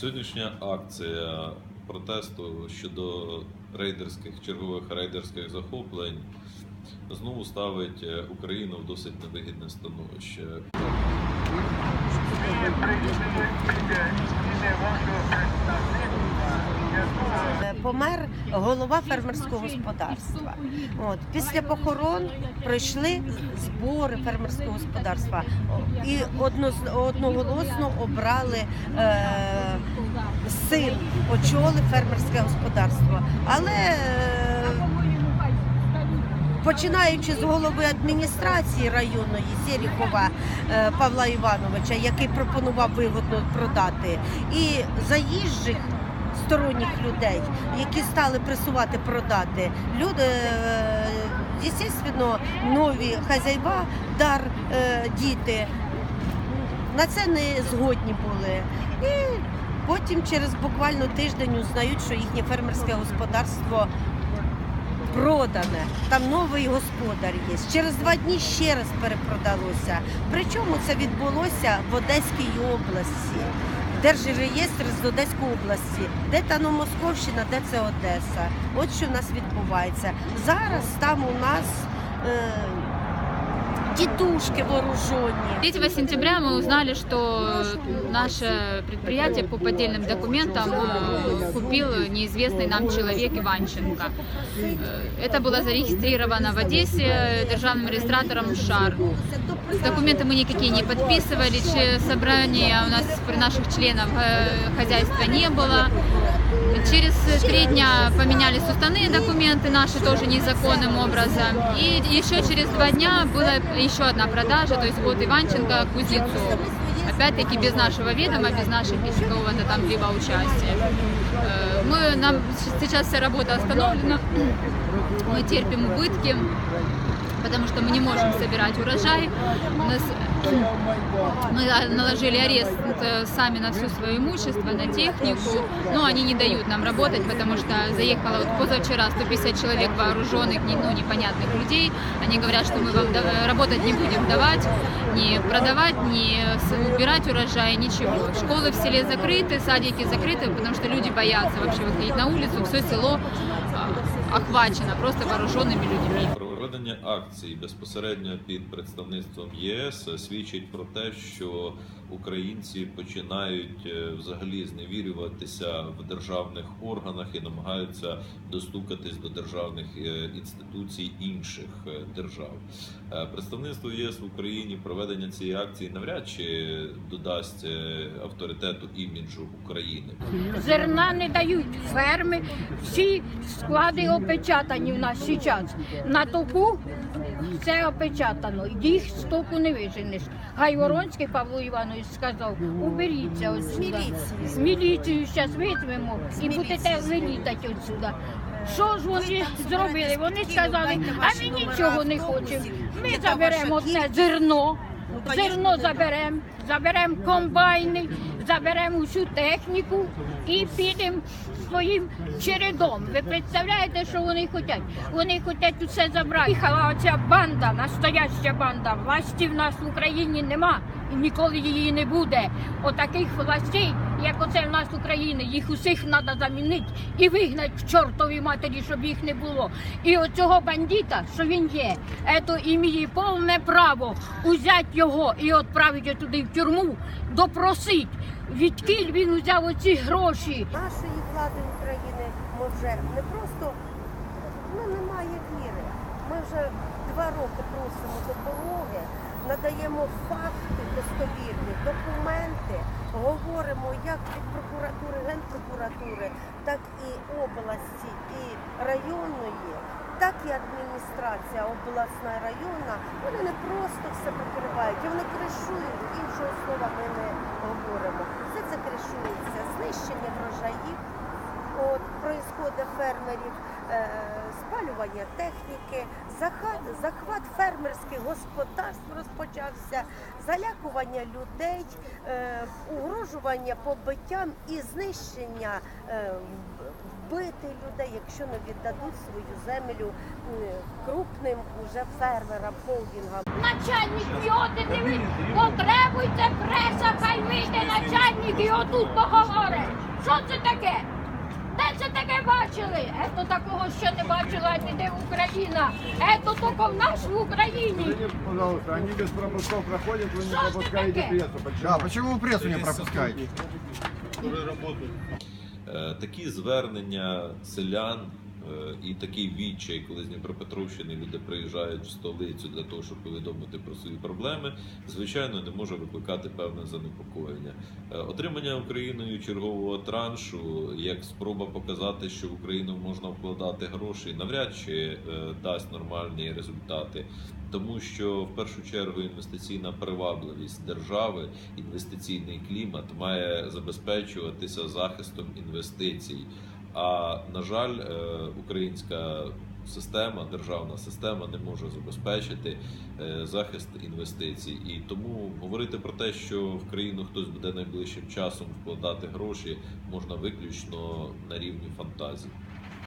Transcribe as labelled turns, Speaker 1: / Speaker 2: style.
Speaker 1: Сьогоднішня акція протесту щодо рейдерських чергових рейдерських захоплень знову ставить е, Україну в досить невигідне становище.
Speaker 2: Е, Помер голова фермерського господарства. От після похорон пройшли збори фермерського господарства і одно, одноголосно обрали е, син очолив фермерське господарство. Але е, починаючи з голови адміністрації районної Сєріхова е, Павла Івановича, який пропонував вигодно продати, і заїжджих сторонніх людей, які стали пресувати продати. Люди, е, звісно, нові хазяйва, дар е, діти на це не згодні були. І потім через буквально тиждень узнають, що їхнє фермерське господарство продане. Там новий господар є. Через два дні ще раз перепродалося. Причому це відбулося в Одеській області. Держреєстр з Одеської області, де та ну, Московщина, де це Одеса. От що в нас відбувається. Зараз там у нас е, тітушки вооружені.
Speaker 3: 3 сентября мы узнали, что наше предприятие по поддельным документам э, купил неизвестный нам человек Иванченко. Э, Это было зарегистрировано в Одессе державным регистратором ШАР. Документы мы никакие не подписывали, собрания у нас при наших членов э, хозяйства не было. Через три дня поменялись уставные документы наши тоже незаконным образом. И еще через два дня была еще одна продажа, то есть от Иванченко к Кузнецову. Опять-таки без нашего ведома, без наших какого-то там либо участия. Э, Мы, нам сейчас вся работа остановлена, мы терпим убытки, потому что мы не можем собирать урожай. У нас мы а, наложили арест э, сами на все свое имущество, на технику, но они не дают нам работать, потому что заехало вот позавчера 150 человек вооруженных, ну, непонятных людей. Они говорят, что мы вам работать не будем давать, не продавать, не убирать урожай, ничего. Школы в селе закрыты, садики закрыты, потому что люди боятся вообще выходить на улицу, все село а, охвачено просто вооруженными людьми.
Speaker 1: Проведення акції безпосередньо під представництвом ЄС свідчить про те, що українці починають е, взагалі зневірюватися в державних органах і намагаються достукатись до державних е, інституцій інших е, держав. Представництво ЄС в Україні проведення цієї акції навряд чи додасть авторитету іміджу України.
Speaker 4: Зерна не дають ферми, всі склади опечатані в нас зараз. На току все опечатано, їх з току не виженеш. Гайворонський Павло Іванович сказав, уберіться отсюда. З міліцією зараз візьмемо і будете вилітати отсюда. Що ж вони зробили? Вони сказали, а ми нічого не хочемо. Ми заберемо одне зерно. Зерно заберемо, заберемо комбайни, заберемо всю техніку і підемо своїм чередом. Ви представляєте, що вони хочуть? Вони хочуть усе забрати. Їхала оця банда, настояща банда. Власті в нас в Україні нема і ніколи її не буде. Отаких властей, як оце в нас в Україні, їх усіх треба замінити і вигнати в чортові матері, щоб їх не було. І оцього бандита, що він є, ето іміє повне право узяти його і відправити туди в тюрму, допросить. Відкіль він узяв оці гроші.
Speaker 2: нашої влади України ми вже не просто ну, немає віри. Ми вже два роки просимо допомоги, надаємо факти достовірні, документи, говоримо як від прокуратури, генпрокуратури, так і області, і районної. Так і адміністрація обласна районна, вони не просто все прикривають, вони кришують, іншого слова ми не говоримо. Все це кришується, знищення врожаїв, от, происходить фермерів, е, спалювання техніки, захват, захват фермерських господарств розпочався, залякування людей, е, угрожування побиттям і знищення е, вбити людей, якщо не віддадуть свою землю крупним уже фермерам, холдингам.
Speaker 4: Начальник його ти диви, потребуйте преса, хай вийде начальник і отут поговорить. Що це таке? Де це таке бачили? Ето такого ще не бачила ніде Україна. Ето тільки в нас в Україні.
Speaker 5: Скажите, пожалуйста, они без пропусков проходят, вы не
Speaker 4: Что ж ты
Speaker 5: пропускаете
Speaker 4: такое?
Speaker 5: прессу. Почему?
Speaker 6: Да, почему вы прессу не пропускаете?
Speaker 1: Е, Такі звернення селян е, і такий відчай, коли з Дніпропетровщини люди приїжджають в столицю для того, щоб повідомити про свої проблеми, звичайно, не може викликати певне занепокоєння. Е, Отримання Україною чергового траншу як спроба показати, що в Україну можна вкладати гроші, навряд чи е, дасть нормальні результати. Тому що в першу чергу інвестиційна привабливість держави, інвестиційний клімат має забезпечуватися захистом інвестицій. А на жаль, е, українська система, державна система не може забезпечити е, захист інвестицій. І тому говорити про те, що в країну хтось буде найближчим часом вкладати гроші, можна виключно на рівні фантазії.